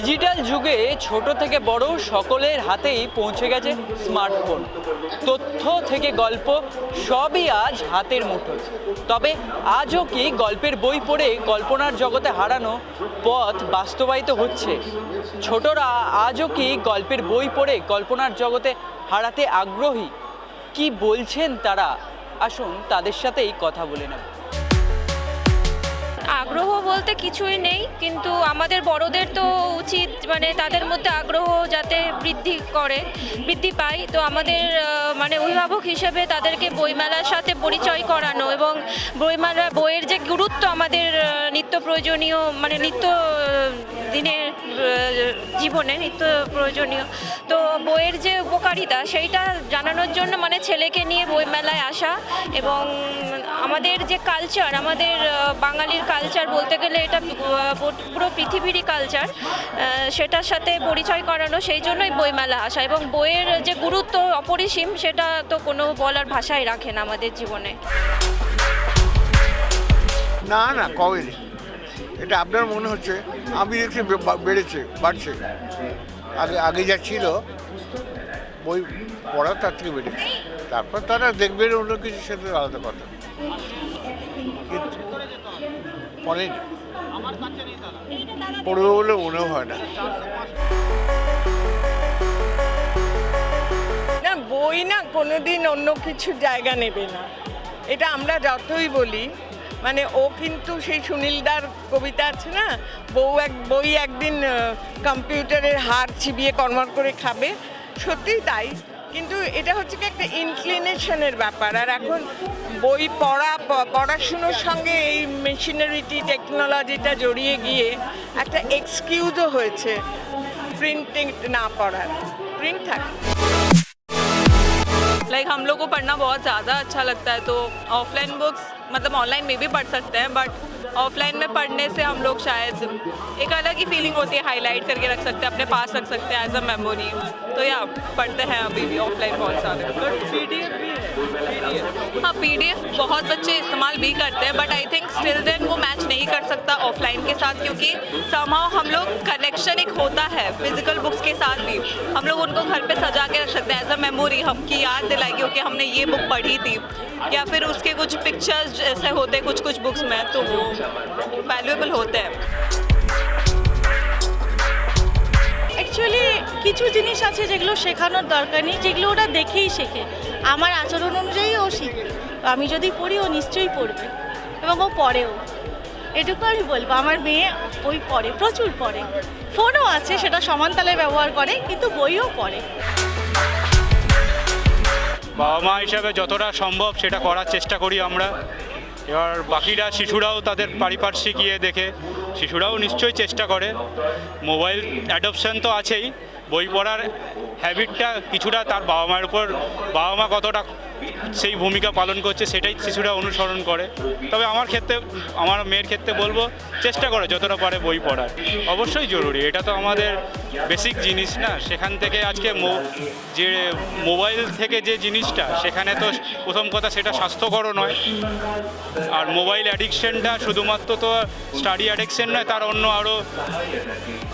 Digital যুগে ছোট থেকে বড় সকলের হাতেই পৌঁছে গেছে স্মার্টফোন। তথ্য থেকে গল্প সবই আজ হাতের মুঠোয়। তবে আজও কি গল্পের বই পড়ে কল্পনার জগতে হারানো পথ বাস্তবায়িত হচ্ছে? ছোটরা আজও কি গল্পের বই পড়ে কল্পনার জগতে হারাতে আগ্রহী? কি বলছেন তারা? আসুন তাদের সাথেই কথা বলে নেব। বলতে কিছুই নেই, কিন্তু আমাদের বড়দের তো উচিত মানে তাদের মধ্যে আগ্রহ যাতে বৃদ্ধি করে, বৃদ্ধি পায়। তো আমাদের মানে অভিভাবক হিসেবে তাদেরকে বইমেলার সাথে পরিচয় করানো এবং বইমেলা বইয়ের যে গুরুত্ব আমাদের নিত্য প্রয়োজনীয় মানে নিত্য দিনের জীবনে নিত্য প্রয়োজনীয়। তো বইয়ের যে উপকারিতা, সেইটা জানানোর জন্য মানে ছেলেকে নিয়ে বইমেলায় আসা এবং আমাদের যে কালচার আমাদের বাঙালির কালচার বলতে গেলে এটা পুরো- পৃথিবীরই কালচার সেটার সাথে পরিচয় করানো, সেই জন্যই বইমেলা আসা। এবং বইয়ের যে গুরুত্ব অপরিসীম, সেটা তো কোনো বলার ভাষাই রাখে না আমাদের জীবনে। না না কবে এটা আপনার মনে হচ্ছে, আমি দেখছি বেড়েছে, বাড়ছে। আগে আগে যা ছিল, বই পড়া তার থেকে বেড়েছে। তারপর তারা দেখবেন অন্য কিছু সেটা আলাদা কথা। পড়বে বলে মনেও হয় না। না, বই না, কোনোদিন অন্য কিছু জায়গা নেবে না। এটা আমরা যতই বলি মানে ও কিন্তু সেই সুনীলদার কবিতা আছে না বউ এক বই একদিন আহ, কম্পিউটারের হার চিবিয়ে কর্মর করে খাবে সত্যিই তাই কিন্তু এটা হচ্ছে কি একটা ইনক্লিনেশনের ব্যাপার আর এখন বই পড়া প- পড়াশুনোর সঙ্গে এই মেশিনারিটি টেকনোলজিটা জড়িয়ে গিয়ে একটা এক্সকিউজও হয়েছে প্রিন্টিং না পড়ার প্রিন্ট থাকে लाइक हम लोग को पढ़ना बहुत ज़्यादा अच्छा लगता है तो ऑफलाइन बुक्स मतलब ऑनलाइन में भी पढ़ सकते हैं बट ऑफलाइन में पढ़ने से हम लोग शायद एक अलग ही फीलिंग होती है हाईलाइट करके रख सकते हैं अपने पास रख सकते हैं एज अ मेमोरी तो या पढ़ते हैं अभी भी ऑफलाइन बहुत सारे। हाँ। पीडीएफ बहुत बच्चे इस्तेमाल भी करते हैं बट आई थिंक स्टिल नहीं कर सकता ऑफलाइन के साथ क्योंकि समाव हम लोग कनेक्शन एक होता है फिजिकल बुक्स के साथ भी हम लोग उनको घर पे सजा के रख सकते हैं एज अ मेमोरी हमकी याद दिलाएगी कि हमने ये बुक पढ़ी थी या फिर उसके कुछ पिक्चर्स जैसे होते हैं कुछ कुछ बुक्स में तो वो वैल्यूएबल होते हैं অ্যাকচুয়ালি কিছু জিনিস আছে যেগুলো শেখানোর দরকার নেই যেগুলো ওরা দেখেই শেখে আমার আচরণ অনুযায়ী ও শিখবে তো আমি যদি পড়ি ও নিশ্চয়ই পড়বে এবং ও পড়েও এটুকু আমি বলব, আমার মেয়ে বই পড়ে, প্রচুর পড়ে। ফোনও আছে, সেটা সমান তালে ব্যবহার করে, কিন্তু বইও পড়ে। বাবা মা হিসাবে যতটা সম্ভব সেটা করার চেষ্টা করি আমরা। এবার বাকিরা শিশুরাও তাদের পারিপার্শ্বিক ইয়ে দেখে, শিশুরাও নিশ্চয়ই চেষ্টা করে। মোবাইল অ্যাডপশন তো আছেই, বই পড়ার হ্যাবিটটা কিছুটা তার বাবা মায়ের উপর বাবা মা কতটা সেই ভূমিকা পালন করছে, সেটাই শিশুরা অনুসরণ করে। তবে আমার ক্ষেত্রে, আমার মেয়ের ক্ষেত্রে বলব, চেষ্টা করে, যতটা পারে বই পড়ার। অবশ্যই জরুরি, এটা তো আমাদের বেসিক জিনিস না, সেখান থেকে আজকে যে মোবাইল থেকে যে জিনিসটা, সেখানে তো প্রথম কথা সেটা স্বাস্থ্যকরও নয়। আর মোবাইল অ্যাডিকশনটা শুধুমাত্র তো স্টাডি অ্যাডিকশন নয়, তার অন্য আরও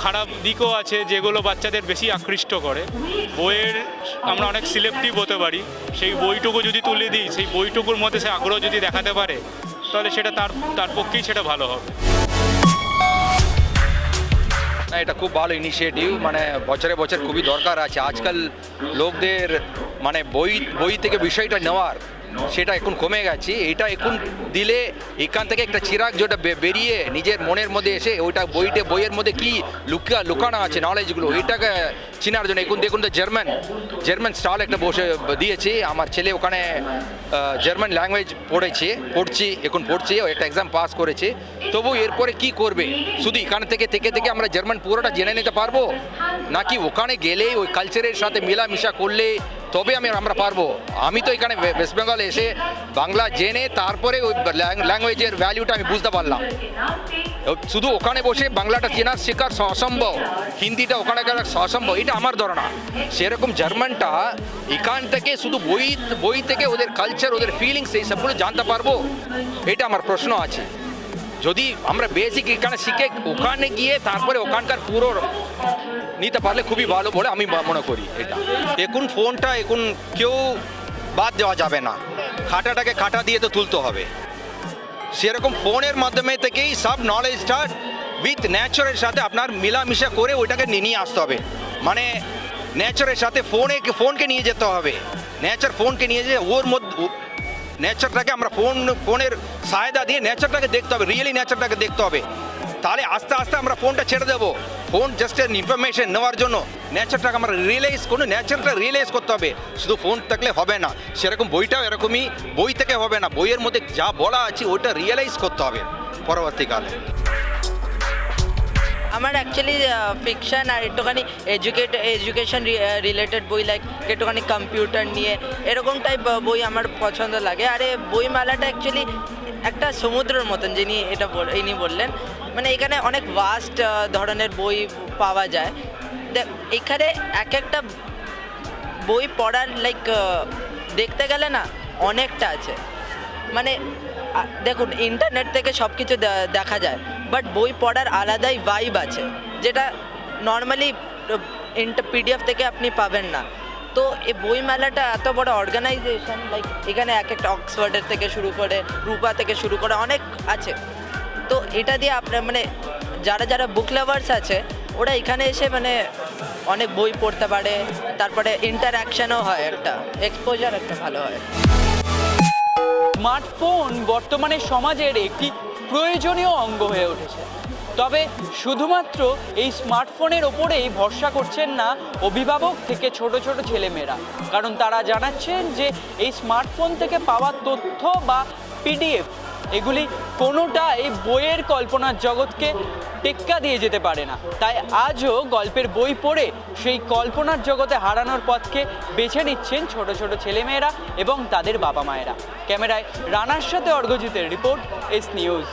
খারাপ দিকও আছে, যেগুলো বাচ্চাদের বেশি আকৃষ্ট করে। বইয়ের আমরা অনেক সিলেক্টিভ হতে পারি, সেই বইটুকু যদি তুলে দিই, সেই বইটুকুর মধ্যে সে আগ্রহ যদি দেখাতে পারে, তাহলে সেটা তার তার পক্ষেই সেটা ভালো হবে। এটা খুব ভালো ইনিশিয়েটিভ মানে বছরে বছর খুবই দরকার আছে। আজকাল লোকদের মানে বই বই থেকে বিষয়টা নেওয়ার, সেটা এখন কমে গেছে। এটা এখন দিলে এখান থেকে একটা চিরাগ যেটা বেরিয়ে নিজের মনের মধ্যে এসে ওইটা বইটে, বইয়ের মধ্যে কি লুকা, লুকানো আছে নলেজগুলো এটাকে চেনার জন্য। এখন দেখুন তো জার্মান জার্মান স্টল একটা বসে দিয়েছে। আমার ছেলে ওখানে জার্মান ল্যাঙ্গুয়েজ পড়েছে, পড়ছি, এখন পড়ছে একটা এক্সাম পাস করেছে। তবু এরপরে কি করবে? শুধু এখান থেকে থেকে থেকে আমরা জার্মান পুরোটা জেনে নিতে পারব? নাকি ওখানে গেলে ওই কালচারের সাথে মেলামেশা করলে তবে আমি আমরা পারব। আমি তো এখানে ওয়েস্ট বেঙ্গল এসে বাংলা জেনে তারপরে ওই ল্যাঙ্গুয়েজের ভ্যালুটা আমি বুঝতে পারলাম। শুধু ওখানে বসে বাংলাটা চেনার শেখার অসম্ভব, হিন্দিটা ওখানে অসম্ভব, এটা আমার ধারণা। সেরকম জার্মানটা এখান থেকে শুধু বই বই থেকে ওদের কালচার ওদের ফিলিংস এই সবগুলো জানতে পারব, এটা আমার প্রশ্ন আছে। যদি আমরা বেসিক এখানে শিখে ওখানে গিয়ে তারপরে ওখানকার পুরো নিতে পারলে খুবই ভালো বলে আমি মনে করি এটা। এখন ফোনটা এখন কেউ বাদ দেওয়া যাবে না। খাটাটাকে খাটা দিয়ে তো তুলতে হবে। সেরকম ফোনের মাধ্যমে থেকেই সব নলেজটা উইথ নেচারের সাথে আপনার মিলামিশা করে ওইটাকে নিয়ে আসতে হবে। মানে নেচারের সাথে ফোনে ফোনকে নিয়ে যেতে হবে। নেচার ফোনকে নিয়ে যেয়ে ওর মধ্যে নেচারটাকে আমরা ফোন ফোনের সহায়তা দিয়ে নেচারটাকে দেখতে হবে। রিয়েলি নেচারটাকে দেখতে হবে। তাহলে আস্তে আস্তে আমরা ফোনটা ছেড়ে দেবো। ফোন জাস্ট এন ইনফরমেশন নেওয়ার জন্য নেচারটাকে আমরা রিয়েলাইজ কোনো নেচারটা রিয়েলাইজ করতে হবে। শুধু ফোন থাকলে হবে না, সেরকম বইটাও এরকমই, বই থেকে হবে না, বইয়ের মধ্যে যা বলা আছে ওইটা রিয়েলাইজ করতে হবে পরবর্তীকালে। আমার অ্যাকচুয়ালি ফিকশন আর একটুখানি এডুকেট এডুকেশন রিলেটেড বই লাইক একটুখানি কম্পিউটার নিয়ে, এরকম টাইপ বই আমার পছন্দ লাগে। আর এই বইমেলাটা অ্যাকচুয়ালি একটা সমুদ্রের মতন যিনি এটা ইনি বললেন। মানে এখানে অনেক ভাস্ট ধরনের বই পাওয়া যায়। এখানে এক একটা বই পড়ার লাইক দেখতে গেলে না অনেকটা আছে। মানে দেখুন ইন্টারনেট থেকে সব কিছু দেখা যায় বাট বই পড়ার আলাদাই ভাইব আছে, যেটা নর্মালি পিডিএফ থেকে আপনি পাবেন না। তো এই বই মেলাটা এত বড় অর্গানাইজেশন লাইক এখানে এক একটা অক্সফোর্ডের থেকে শুরু করে, রূপা থেকে শুরু করে অনেক আছে। তো এটা দিয়ে আপনার মানে যারা যারা বুক লাভার্স আছে, ওরা এখানে এসে মানে অনেক বই পড়তে পারে, তারপরে ইন্টারাকশনও হয় একটা এক্সপোজার একটা ভালো হয়। স্মার্টফোন বর্তমানে সমাজের একটি প্রয়োজনীয় অঙ্গ হয়ে উঠেছে। তবে শুধুমাত্র এই স্মার্টফোনের ওপরেই ভরসা করছেন না অভিভাবক থেকে ছোট ছোট ছেলেমেয়েরা। কারণ তারা জানাচ্ছেন যে এই স্মার্টফোন থেকে পাওয়া তথ্য বা পিডিএফ, এগুলি কোনোটাই বইয়ের কল্পনার জগৎকে টেক্কা দিয়ে যেতে পারে না। তাই আজও গল্পের বই পড়ে সেই কল্পনার জগতে হারানোর পথকে বেছে নিচ্ছেন ছোট ছোট ছেলেমেয়েরা এবং তাদের বাবা মায়েরা ক্যামেরায় রানার সাথে অর্ঘজিতের রিপোর্ট, এস নিউজ।